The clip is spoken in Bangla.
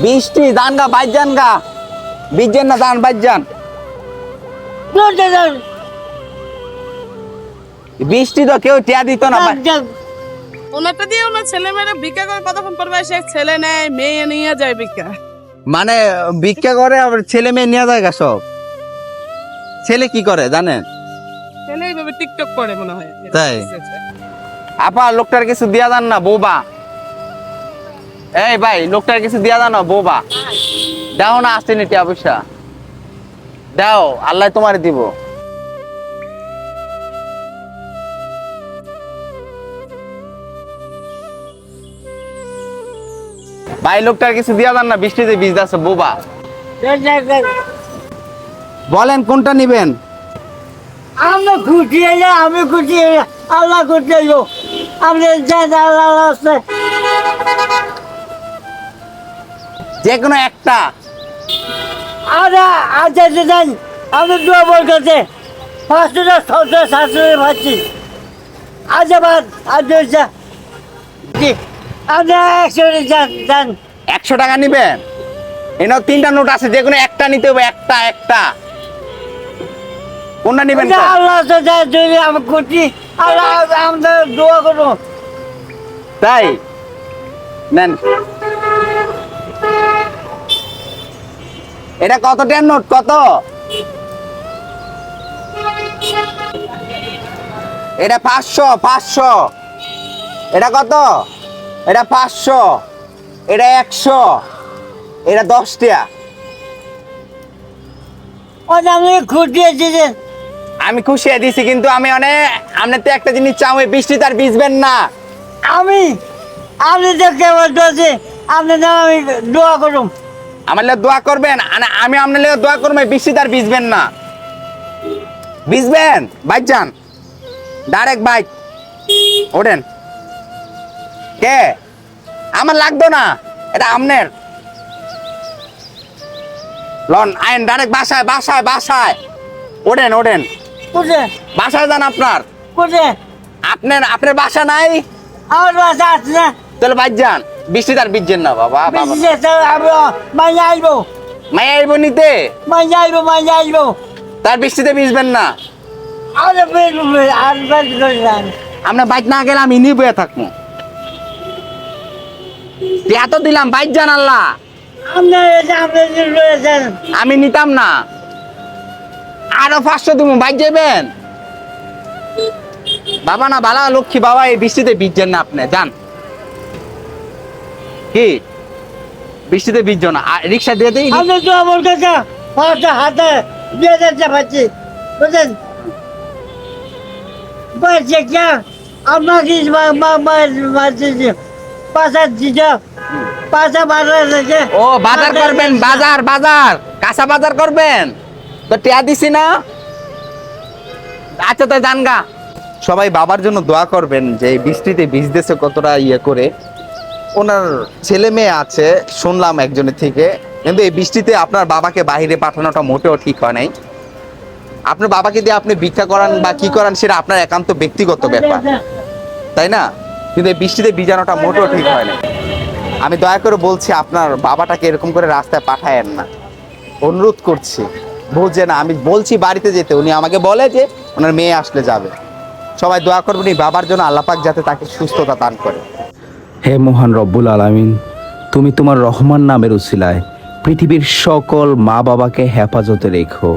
বৃষ্টি দান গা বাইর যান গা। বিজ্ঞান না দান বাইর যান। বৃষ্টি তো কেউ টিয়া দিত না ভাই। ওনারটা দিয়ে ওনার ছেলে মেয়েরা ভিক্ষা করে কতক্ষণ পর সে ছেলে নেয় মেয়ে নিয়ে যায় ভিক্ষা। মানে ভিক্ষা করে আবার ছেলে মেয়ে নিয়ে যায় গা সব। ছেলে কি করে জানেন? ছেলে এইভাবে টিকটক করে মনে হয়। তাই? আপা লোকটার কিছু দিয়া যান না বৌবা। এই ভাই লোকটার কিছু দিয়া যান না বৌবা। দাও না আসেনি টিয়া পয়সা। দাও আল্লাহ তোমার দিব। ভাই লোকটার কিছু দিয়া যান না বৃষ্টিতে বীজ আছে বোবা। বলেন কোনটা নিবেন? আমরা হইলে আমি খুশি হইলে আল্লাহ হইল আপনি যা আল্লাহ আছে যে কোনো একটা। আরে আচ্ছা যান আমি দোয়া বল করতে পাঁচশোটা ছশো সাতশো পাচ্ছি। আচ্ছা বাদ আজ যা জি আপনি একশো যান যান। একশো টাকা নিবেন? এনাও তিনটা নোট আছে যে কোনো একটা নিতে হবে একটা একটা। কোনটা নিবেন আল্লাহ যদি আমি খুশি আল্লাহ আমাদের দোয়া করব। তাই? নেন। এটা কত টেন নোট? কত? এটা পাঁচশো পাঁচশো। এটা কত? এটা পাঁচশো। এটা একশো। এটা দশ টাকা আমি খুশি আছি যে আমি খুশি দিছি কিন্তু আমি অনেক আপনি তো একটা জিনিস চাও ওই বৃষ্টি তার ভিজবেন না। আমি আপনি তো কেবল বলছি আপনি না আমি দোয়া করুন আমার দোয়া করবেন আর আমি আপনার দোয়া করব বৃষ্টি তার ভিজবেন না। ভিজবেন? বাইক যান। ডাইরেক্ট বাইক ওঠেন। কে? আমার লাগতো না। এটা আমনের লন আইন ডাইরেক্ট বাসায় বাসায় বাসায়। ওঠেন ওঠেন। বাসায় যান আপনার। আপনার আপনার বাসা নাই? আমার বাসা আছে তাহলে বাইক যান। বৃষ্টি তার ভিজছেন না বাবা বাবা। বেশি যেতে আমি মাঝে মাই আইব। নিতে? মাঝে আসব মাঝে আসব তার বৃষ্টিতে ভিজবেন না? আমরা বাইক না গেলে আমি নিয়ে থাকব এত দিলাম বাইক জান আল্লাহ। আমি নিতাম না। আরও পাঁচশো তুমি বাইক যাবেন বাবা না বালা লক্ষ্মী বাবা এই বৃষ্টিতে ভিজছেন না আপনি যান। কি? বৃষ্টিতে ভিজছ না? আর রিক্সা দিয়ে দিই আপনি তো আমার কাছে পাঁচটা হাতে দিয়ে দিতে পারছি বুঝলেন? বলছে কে আপনাকে মারছে পাশা দিছে পাশা বাজার আছে ও বাজার করবেন বাজার বাজার কাঁচা বাজার করবেন? তো টিয়া দিছি না? আচ্ছা তো জানগা সবাই বাবার জন্য দোয়া করবেন যে বৃষ্টিতে ভিজতেছে কতটা ইয়ে করে। ওনার ছেলে মেয়ে আছে, শুনলাম একজনের থেকে। কিন্তু এই বৃষ্টিতে আপনার বাবাকে বাইরে পাঠানোটা মোটেও ঠিক হয় নাই। আপনার বাবাকে দিয়ে আপনি ভিক্ষা করান বা কি করান, সেটা আপনার একান্ত ব্যক্তিগত ব্যাপার। তাই না? কিন্তু এই বৃষ্টিতে ভিজানোটা মোটেও ঠিক হয় না আমি দয়া করে বলছি, আপনার বাবাটাকে এরকম করে রাস্তায় পাঠায়েন না। অনুরোধ করছি বুঝছে না আমি বলছি বাড়িতে যেতে। উনি আমাকে বলে যে, ওনার মেয়ে আসলে যাবে। সবাই দোয়া করবেন, এই বাবার জন্য আল্লাপাক যাতে তাকে সুস্থতা দান করে। হে মহান রব্বুল আলামিন, তুমি তোমার রহমান নামের উসিলায় পৃথিবীর সকল মা বাবাকে হেফাজতে রেখো।